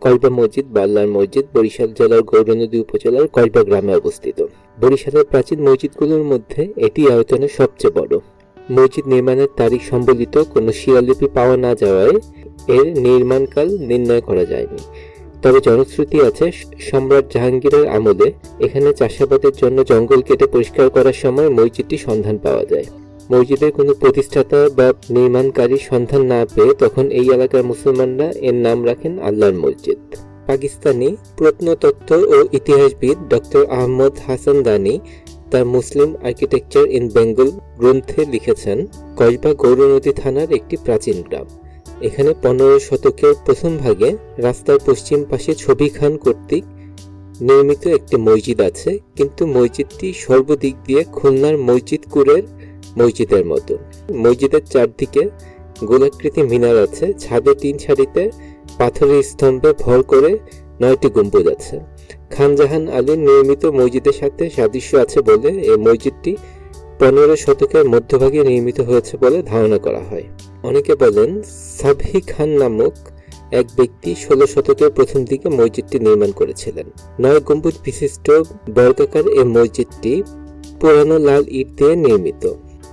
কলবা মসজিদ, বাল্লার মসজিদ, বরিশাল জেলার গৌরনদী উপজেলার কলবা গ্রামে অবস্থিত। বরিশালের প্রাচীন মসজিদগুলোর মধ্যে এটি আয়তনে সবচেয়ে বড়। মসজিদ নির্মাণের তারিখ সম্বলিত কোনো শিলালিপি পাওয়া না যাওয়ায় এর নির্মাণকাল নির্ণয় করা যায়নি। তবে জনশ্রুতি আছে, সম্রাট জাহাঙ্গীরের আমলে এখানে চাষাবাদের জন্য জঙ্গল কেটে পরিষ্কার করার সময় মসজিদটি সন্ধান পাওয়া যায়। মসজিদের কোনো প্রতিষ্ঠাতা বা নির্মাণকারী সন্ধান না পেয়ে তখন এই এলাকার মুসলমানরা এর নাম রাখেন আল্লাহর মসজিদ। পাকিস্তানি প্রত্নতত্ত্ব ও ইতিহাসবিদ ডক্টর আহমদ হাসান দানি তার মুসলিম আর্কিটেকচার ইন বেঙ্গল গ্রন্থে লিখেছেন, কসবা গৌরনদী থানার একটি প্রাচীন গ্রাম। এখানে পনেরো শতকের প্রথম ভাগে রাস্তার পশ্চিম পাশে ছবি খান কর্তৃক নির্মিত একটি মসজিদ আছে, কিন্তু মসজিদটি সর্বদিক দিয়ে খুলনার মসজিদকুরের মসজিদের মতো। মসজিদের চারদিকে গোলাকৃতি মিনার আছে। ছাদে তিন সারিতে পাথরের স্তম্ভে ভর করে নয়টি গম্বুজ আছে। খানজাহান আলীর নির্মিত মসজিদের সাথে সাদৃশ্য আছে বলে এই মসজিদটি পনেরো শতকের মধ্যভাগে নির্মিত হয়েছে বলে ধারণা করা হয়। অনেকে বলেন, সাবহি খান নামক এক ব্যক্তি ষোলো শতকের প্রথম দিকে মসজিদটি নির্মাণ করেছিলেন। নয় গম্বুজ বিশিষ্ট বর্গাকার এই মসজিদটি পুরানো লাল ইট দিয়ে নির্মিত।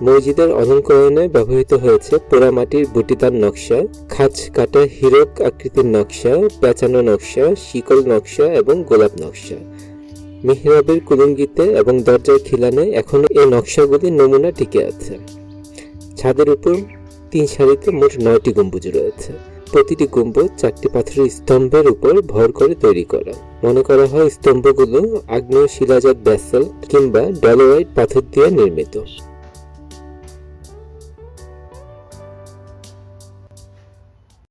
মসজিদের অলঙ্করণে ব্যবহৃত হয়েছে পোড়ামাটির বুটিদার নকশা, খাঁজ কাটা হীরক আকৃতির নকশা, পেঁচানো নকশা, শিকল নকশা এবং গোলাপ নকশা। মিহরাবের কুলুঙ্গিতে এবং দরজার খিলানে এখনও এই নকশাগুলির নমুনা টিকে আছে। ছাদের উপর তিন সারিতে মোট নয়টি গম্বুজ রয়েছে। প্রতিটি গম্বুজ চারটি পাথরের স্তম্ভের উপর ভর করে তৈরি করা। মনে করা হয় স্তম্ভগুলো আগ্নেয় শিলাজাত ব্যাসেল কিংবা ডলোরাইট পাথর দিয়ে নির্মিত।